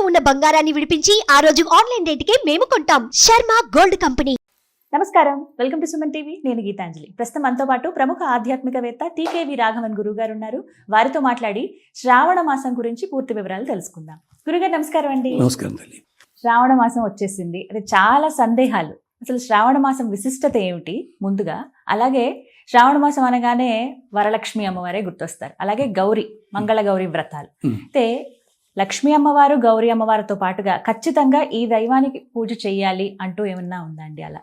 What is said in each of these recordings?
ఇంట్లో ఉన్న బంగారాన్ని విడిపించి ఆ రోజు ఆన్లైన్ రేటుకే మేము కొంటాం. Sharma gold company. నమస్కారం. Welcome to Suman TV. నేను గీతాంజలి. ప్రస్తుతం మనతో పాటు ప్రముఖ ఆధ్యాత్మికవేత్త టీకేవి రాఘవన్ గురువు గారు ఉన్నారు. వారితో మాట్లాడి శ్రావణ మాసం గురించి పూర్తి వివరాలు తెలుసుకుందాం. గురుగారు నమస్కారం అండి. నమస్కారం తల్లి. శ్రావణ మాసం వచ్చేసింది. అది చాలా సందేహాలు. అసలు శ్రావణ మాసం విశిష్టత ఏమిటి? ముందుగా అలాగే శ్రావణ మాసం అనగానే వరలక్ష్మి అమ్మవారే గుర్తొస్తారు. అలాగే గౌరీ మంగళ గౌరీ వ్రతాలు. అయితే లక్ష్మీ అమ్మవారు గౌరీ అమ్మవారితో పాటుగా ఖచ్చితంగా ఈ దైవానికి పూజ చేయాలి అంటూ ఏమన్నా ఉందా అండి అలా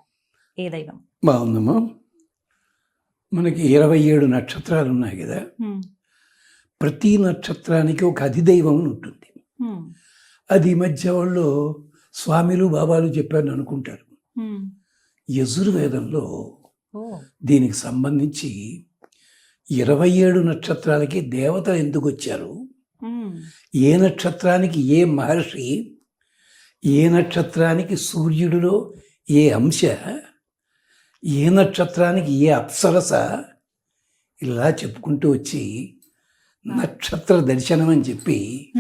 ఏ దైవం బాగుందమ్మా మనకి ఇరవై ఏడు నక్షత్రాలు ఉన్నాయి కదా. ప్రతి నక్షత్రానికి ఒక అధిదైవం ఉంటుంది. అది మధ్య వాళ్ళు స్వామిలు బాబాలు చెప్పారని అనుకుంటారు. యజుర్వేదంలో దీనికి సంబంధించి ఇరవై ఏడు నక్షత్రాలకి దేవతలు ఎందుకు వచ్చారు. ఏ నక్షత్రానికి ఏ మహర్షి ఏ నక్షత్రానికి సూర్యుడిలో ఏ అంశ ఏ నక్షత్రానికి ఏ అప్సరస ఇలా చెప్పుకుంటూ వచ్చి నక్షత్ర దర్శనం అని చెప్పి.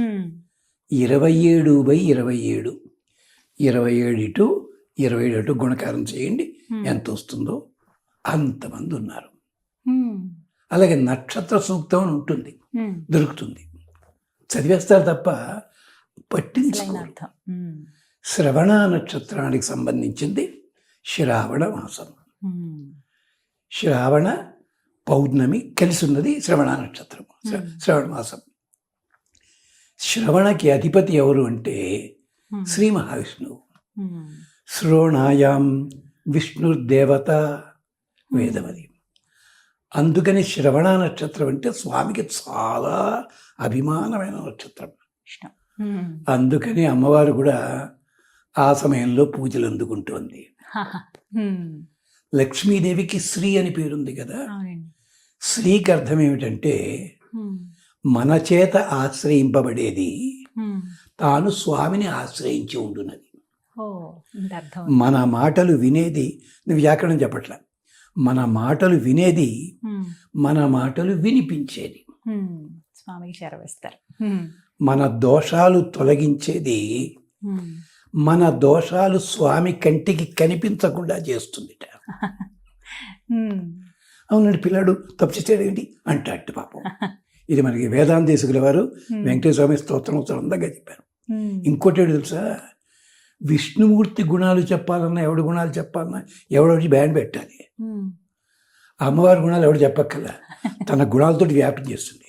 ఇరవై ఏడు బై ఇరవై ఏడు ఇరవై ఏడు ఇటు ఇరవై ఏడు ఇటు గుణకారం చేయండి. ఎంత వస్తుందో అంతమంది ఉన్నారు. అలాగే నక్షత్ర సూక్తం అని ఉంటుంది. దొరుకుతుంది చదివేస్తారు తప్ప పట్టించుకోరు Hmm. శ్రవణ నక్షత్రానికి సంబంధించింది శ్రావణ మాసం. శ్రావణ పౌర్ణమి కలిసి ఉన్నది శ్రవణ నక్షత్రం శ్ర-. శ్రవణ మాసం శ్రవణకి అధిపతి ఎవరు అంటే. శ్రీ మహావిష్ణువు. శ్రోణాయాం విష్ణుర్దేవత వేదవది అందుకని శ్రవణ నక్షత్రం అంటే స్వామికి చాలా అభిమానమైన నక్షత్రం Hmm. అందుకని అమ్మవారు కూడా ఆ సమయంలో పూజలు అందుకుంటోంది. లక్ష్మీదేవికి శ్రీ అని పేరుంది కదా శ్రీకి అర్థం ఏమిటంటే. మన చేత ఆశ్రయింపబడేది. తాను స్వామిని ఆశ్రయించి అర్థం మన మాటలు వినేది నువ్వు వ్యాకరణం చెప్పట్ల మన మాటలు వినేది. మన మాటలు వినిపించేది. స్వామికి శరవేస్తారు Hmm. మన దోషాలు తొలగించేది. మన దోషాలు స్వామి కంటికి కనిపించకుండా చేస్తుందిట Hmm. అవునండి పిల్లాడు తప్పు చేసాడేంటి అంటాడు పాపం ఇది మనకి వేదాంతేశకుల వారు. వెంకటేశ్వర స్వామి స్తోత్రం అందంగా చెప్పారు. ఇంకోటి ఏంటి తెలుసా విష్ణుమూర్తి గుణాలు చెప్పాలన్నా ఎవడి గుణాలు చెప్పాలన్నా ఎవడొచ్చి బ్యాండ్ పెట్టాలి. అమ్మవారి గుణాలు ఎవడు చెప్పక్కర్లా తన గుణాలతో వ్యాప్తి చేస్తుంది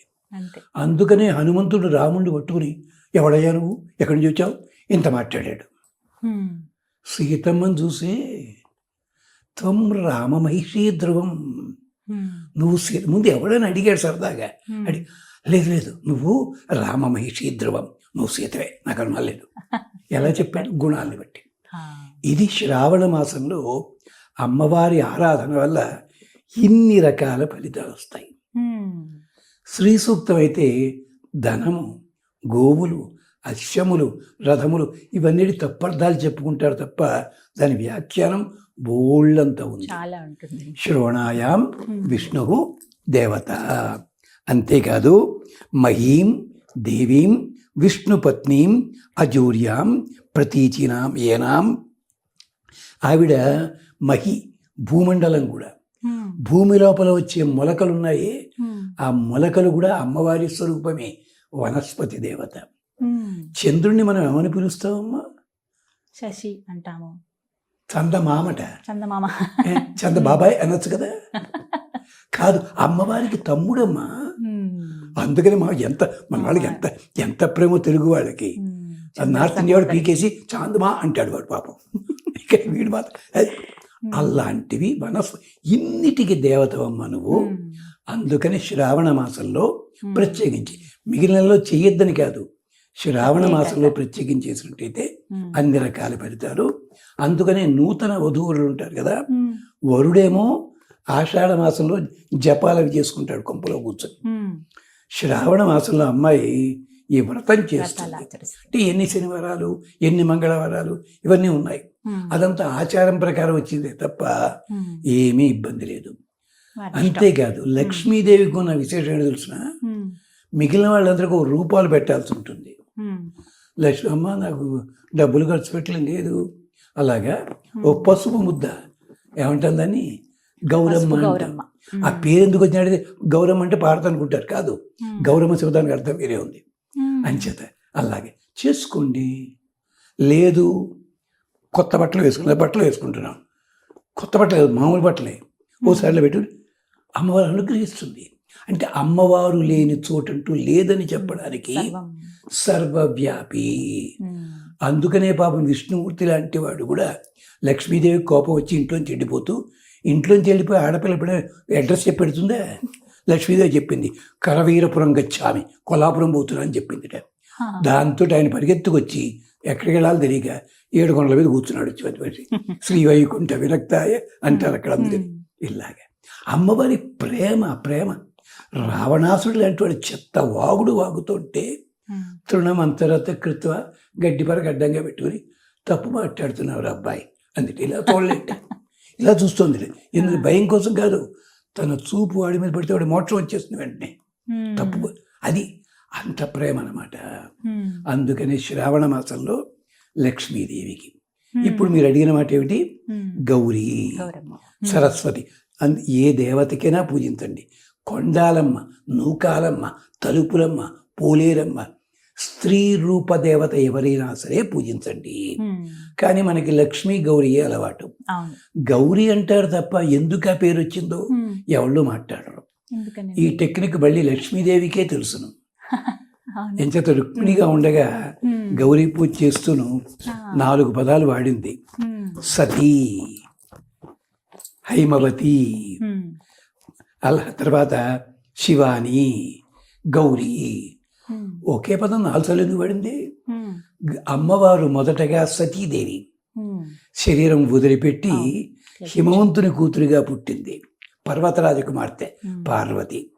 అందుకనే హనుమంతుడు రాముడిని పట్టుకుని ఎవడయ్యా నువ్వు ఎక్కడి నుంచి వచ్చావు ఇంత మాట్లాడాడు. సీతమ్మని చూసి త్వం రామమహిషీ ధ్రువం. నువ్వు ముందు ఎవడని అడిగాడు సరదాగా. అడి లేదు లేదు నువ్వు రామమహిషీ ధ్రువం నువ్వు సీతవే నాకు అనుమానం లేదు ఎలా చెప్పాడు గుణాన్ని బట్టి. ఇది శ్రావణ మాసంలో అమ్మవారి ఆరాధన వల్ల ఇన్ని రకాల ఫలితాలు వస్తాయి. శ్రీ సూక్తం అయితే ధనము గోవులు అశ్వములు రథములు ఇవన్నీ తప్పర్థాలు చెప్పుకుంటారు తప్ప దాని వ్యాఖ్యానం బోళ్ళంత ఉంది Hmm. విష్ణు దేవత అంతేకాదు మహీం దేవీం విష్ణుపత్నీం అజూర్యాం ప్రతీచినాం ఏనాం ఆవిడ మహి భూమండలం కూడా. భూమి లోపల వచ్చే మొలకలు ఉన్నాయి. ఆ మొలకలు కూడా అమ్మవారి స్వరూపమే. వనస్పతి దేవత. చంద్రుణ్ణి మనం ఏమని పిలుస్తామమ్మా? శశి అంటాము. చందమామట. చందమామ. ఏ, చంద బాబాయ్ అనొచ్చు కదా. కాదు అమ్మవారికి తమ్ముడమ్మా. అందుకని మా ఎంత మన వాళ్ళకి ఎంత ఎంత ప్రేమ తెలుగు వాళ్ళకి. నార్త్ ఇండియా వాడు పీకేసి చాందమా అంటాడు వాడు పాపం. ఇక వీడు మాత్రం. అలాంటివి వనస్ప ఇన్నిటికి దేవతవమ్మ నువ్వు. అందుకని శ్రావణ మాసంలో. ప్రత్యేకించి మిగిలిన నెలలో చెయ్యొద్దని కాదు శ్రావణ మాసంలో ప్రత్యేకించి చేసినట్టయితే Hmm. అన్ని రకాల ఫలితాలు అందుకనే నూతన వధువులు ఉంటారు కదా. వరుడేమో ఆషాఢ మాసంలో జపాలు చేసుకుంటాడు కొంపలో కూర్చొని. శ్రావణ మాసంలో అమ్మాయి ఈ వ్రతం చేస్తుంది అంటే ఎన్ని శనివారాలు ఎన్ని మంగళవారాలు ఇవన్నీ ఉన్నాయి. అదంతా ఆచారం ప్రకారం వచ్చిందే తప్ప Hmm. ఏమీ ఇబ్బంది లేదు. అంతేకాదు లక్ష్మీదేవికి ఉన్న విశేషం ఏంటో తెలిసిన? Hmm. మిగిలిన వాళ్ళందరికీ రూపాలు పెట్టాల్సి ఉంటుంది. Hmm. లక్ష్మి అమ్మ నాకు డబ్బులు ఖర్చు పెట్టలేదు లేదు. అలాగా? ఓ పసుపు ముద్ద. ఏమంటుందని గౌరమ్మ అంటాం. ఆ పేరు ఎందుకు వచ్చినట్టు గౌరమ్మ అంటే పాడతా అనుకుంటారు. కాదు. మ్మ్. గౌరమ్మ శబ్దానికి అర్థం వేరే ఉంది. అంచేత అలాగే. చేసుకోండి. లేదు కొత్త బట్టలు వేసుకున్న బట్టలు వేసుకుంటున్నాం కొత్త బట్టలు మామూలు బట్టలే ఓసారిలో పెట్టు అమ్మవారు అనుగ్రహిస్తుంది అంటే అమ్మవారు లేని చోటంటూ లేదని చెప్పడానికి సర్వం. సర్వవ్యాపి. అందుకనే పాపం విష్ణుమూర్తి లాంటి వాడు కూడా లక్ష్మీదేవి కోపం వచ్చి ఇంట్లోంచి వెళ్ళిపోతూ ఇంట్లోంచి వెళ్ళిపోయి ఆడపిల్ల అడ్రస్ చెప్పి పెడుతుందా లక్ష్మీదేవి చెప్పింది కరవీరపురం గచ్చామి కొల్లాపురం పోతున్నా అని చెప్పింది హా. దాంతో ఆయన పరిగెత్తుకొచ్చి ఎక్కడికి వెళ్ళాలో తెలియక ఏడు కొండల మీద కూర్చున్నాడు చివరి శ్రీ వైకుంఠ విరక్తాయ అంటారు అక్కడ అందరి. మ్మ్. ఇలాగే. అమ్మవారి ప్రేమ ప్రేమ. రావణాసుడు లాంటి వాడు చెత్త వాగుడు వాగుతుంటే మ్మ్. తృణమంతరత కృత్వ గడ్డిపర గడ్డంగా పెట్టుకుని తప్పు మాట్లాడుతున్నారు అబ్బాయి అందుకే ఇలా చూడలేట ఇలా చూస్తుంది ఎందుకు భయం కోసం కాదు తన చూపు వాడి మీద పడితే వాడి మోక్షం వచ్చేస్తుంది వెంటనే. తప్పు అది అంత ప్రేమ అనమాట. అందుకని శ్రావణ మాసంలో లక్ష్మీదేవికి. ఇప్పుడు మీరు అడిగిన మాట ఏమిటి. గౌరీ సరస్వతి అంద ఏ దేవతకైనా పూజించండి కొండాలమ్మ నూకాలమ్మ తలుపులమ్మ పోలేరమ్మ స్త్రీ రూప దేవత ఎవరైనా సరే పూజించండి. కానీ మనకి లక్ష్మీ గౌరీయే అలవాటు గౌరీ అంటారు తప్ప ఎందుకు ఆ పేరు వచ్చిందో. ఎవళ్ళు మాట్లాడరు ఈ టెక్నిక్ మళ్ళీ లక్ష్మీదేవికే తెలుసును. ఎంచేత రుక్మిణిగా ఉండగా. గౌరీ పూజ చేస్తూను. నాలుగు పదాలు వాడింది. సతీ హైమవతి. అలా తర్వాత శివాని గౌరీ. ఒకే పదం నాలుగు ఎందుకు పడింది అమ్మవారు మొదటగా సతీదేవి. శరీరం వదిలిపెట్టి. హిమవంతుని కూతురిగా పుట్టింది పర్వతరాజ కుమార్తె. పార్వతి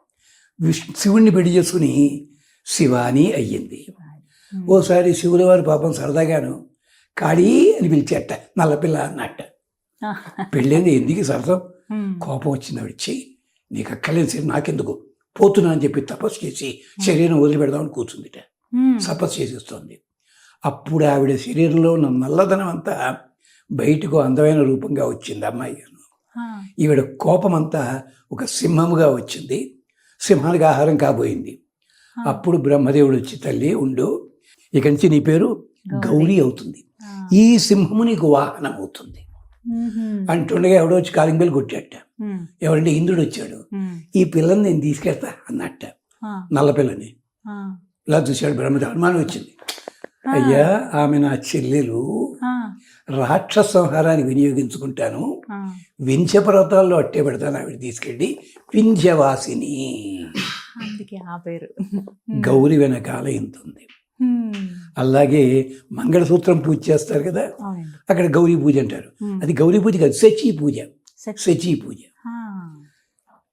విష్ శివుణ్ణి పెళ్ళి చేసుకుని శివాని అయ్యింది మ్మ్. ఓసారి శివుల వారి పాపం సరదాగాను కాళీ అని పిలిచేట నల్లపిల్ల అన్నట్ట. పెళ్ళైంది ఎందుకు సరసం మ్మ్. కోపం వచ్చింది ఆవిడ చెయ్యి నీకు అక్కర్లేదు సరే నాకెందుకు పోతున్నా అని చెప్పి తపస్సు చేసి శరీరం వదిలిపెడదామని కూర్చుందిట. తపస్సు చేసేస్తోంది అప్పుడు ఆవిడ శరీరంలో ఉన్న నల్లదనం అంతా బయటకు అందమైన రూపంగా వచ్చింది అమ్మాయి. ఈవిడ కోపం అంతా ఒక సింహముగా వచ్చింది సింహానికి ఆహారం కాబోయింది. అప్పుడు బ్రహ్మదేవుడు వచ్చి తల్లి ఉండు ఇక నుంచి నీ పేరు గౌరీ అవుతుంది. ఈ సింహము నీకు వాహనం అవుతుంది. అంటుండగా ఎవడో వచ్చి కాలింగ్ బెల్ కొట్టాట. ఎవరంటే ఇంద్రుడు వచ్చాడు. ఈ పిల్లని నేను తీసుకెళ్తా అన్నట్ట. నల్ల పిల్లని. ఇలా చూశాడు బ్రహ్మదేవుడు అనుమానం వచ్చింది. అయ్యా ఆమె నా చెల్లెలు. రాక్షస సంహారాన్ని వినియోగించుకుంటాను. వింధ్య పర్వతాల్లో అట్టే పెడతాను ఆవిడ తీసుకెళ్ళి వింధ్యవాసిని ఆ పేరు గౌరి వెనకాల ఇంత ఉంది. అలాగే మంగళసూత్రం పూజ చేస్తారు కదా అక్కడ గౌరీ పూజ అంటారు. అది గౌరీ పూజ కాదు శచీ పూజ సచి. శచీ పూజ.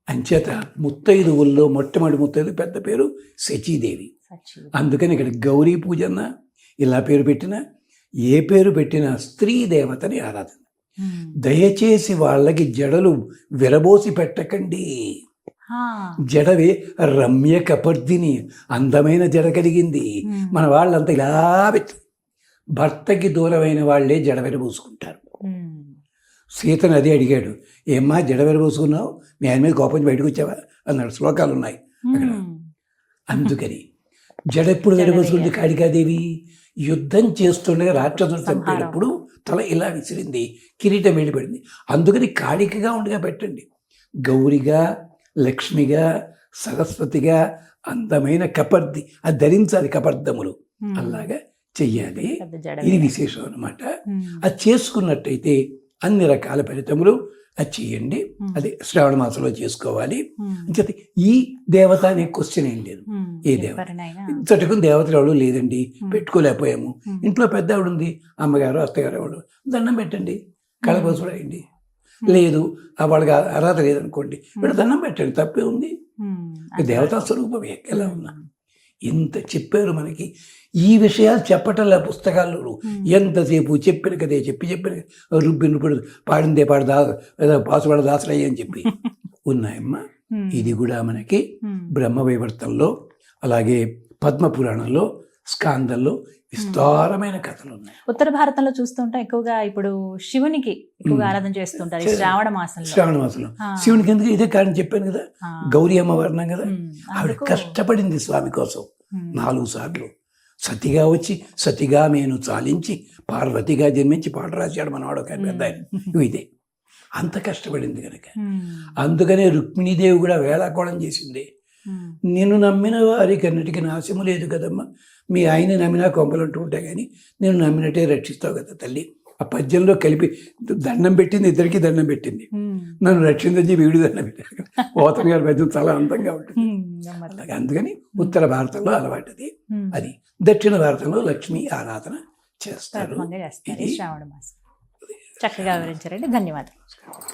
అంచేత ముత్తైదువుల్లో మొట్టమొదటి ముత్తైదు పెద్ద పేరు శచీదేవి. అందుకని ఇక్కడ గౌరీ పూజ అన్న ఇలా పేరు పెట్టినా ఏ పేరు పెట్టినా స్త్రీ దేవతని ఆరాధన. దయచేసి వాళ్ళకి జడలు విరబోసి పెట్టకండి. జడవే రమ్య కపర్దిని అందమైన జడ కలిగింది. మన వాళ్ళంతా ఇలా పెట్టి భర్తకి దూరమైన వాళ్ళే జడ విరబోసుకుంటారు. సీతను అదే అడిగాడు ఏమ్మా జడ విరబోసుకున్నావు మీ ఆయన మీద కోపం బయటకు వచ్చావా? అన్నాడు శ్లోకాలు ఉన్నాయి. అక్కడ. అందుకని జడ ఎప్పుడు విరబోసుకుంది. కాళికాదేవి? యుద్ధం చేస్తుండగా రాక్షసుడు. చంపేటప్పుడు తల ఇలా విసిరింది కిరీటం వెళ్ళిపడింది అందుకని కాళికగా ఉండగా పెట్టండి. గౌరిగా లక్ష్మిగా సరస్వతిగా అందమైన కపర్ది అది ధరించాలి కపర్దములు. అలాగా చెయ్యాలి ఇది. విశేషం అన్నమాట మ్మ్. అది చేసుకున్నట్టయితే అన్ని రకాల ఫలితములు అది చేయండి. అది శ్రావణ మాసంలో చేసుకోవాలి. అంచేత ఈ దేవత అనే క్వశ్చన్ ఏం లేదు. ఏ దేవత? ఇంతటికు దేవతలు ఎవరు లేదండి. పెట్టుకోలేకపోయాము. ఇంట్లో పెద్ద ఆవిడ ఉంది అమ్మగారు అత్తగారు ఎవడు దండం పెట్టండి కళకోసం రాయండి లేదు. ఆ వాళ్ళకి అర్హత లేదనుకోండి వీడు దండం పెట్టండి తప్పే ఉంది. ఇది దేవతా స్వరూపమే ఎలా ఉన్నా. ఇంత చెప్పారు మనకి. ఈ విషయాలు చెప్పటంలా పుస్తకాల్లో మ్మ్. ఎంతసేపు చెప్పిన కదే చెప్పి చెప్పిన రుబ్బి రుబ్బి పాడిందే పాడు ఏదో పాసుపడ దాసరయ్య అని చెప్పి. ఉన్నాయమ్మా. మ్మ్. ఇది కూడా మనకి మ్మ్. బ్రహ్మవైవర్తంలో అలాగే పద్మ పురాణంలో స్కాందంలో విస్తారమైన కథలు ఉన్నాయి ఉత్తర భారతంలో చూస్తుంటాం ఎక్కువగా ఇప్పుడు శివునికి ఎక్కువగా. ఆరాధన చేస్తుంటారు శ్రావణ మాసంలో శ్రావణ మాసంలో. శివునికి ఎందుకు ఇదే కారణం చెప్పాను కదా. గౌరీ అమ్మవారు అన్నాం కదా. ఆవిడ కష్టపడింది స్వామి కోసం. నాలుగు సార్లు సతిగా వచ్చి సతిగా నేను చాలించి పార్వతిగా జన్మించి పాట రాశాడు మనవాడు ఒక పెద్ద ఆయన. ఇదే అంత కష్టపడింది కనుక. అందుకనే రుక్మిణీదేవి కూడా వేళాకోళం చేసింది. నిన్ను నమ్మిన వారికి అన్నిటికీ నాశము లేదు కదమ్మా. మీ ఆయన నమ్మినా కొంపలంటూ ఉంటాయి కానీ నేను నమ్మినట్టే రక్షిస్తావు కదా తల్లి. ఆ పద్యంలో కలిపి దండం పెట్టింది ఇద్దరికి దండం పెట్టింది. నన్ను రక్షిందని చెప్పి వీడు దండం పెట్టాడు. పోతన గారి పద్యం చాలా అందంగా ఉంటుంది. అలాగే. అందుకని ఉత్తర భారతంలో అలవాటది. అది. దక్షిణ భారతంలో లక్ష్మీ ఆరాధన చేస్తారు. చక్కగా వివరించారండి. ధన్యవాదాలు.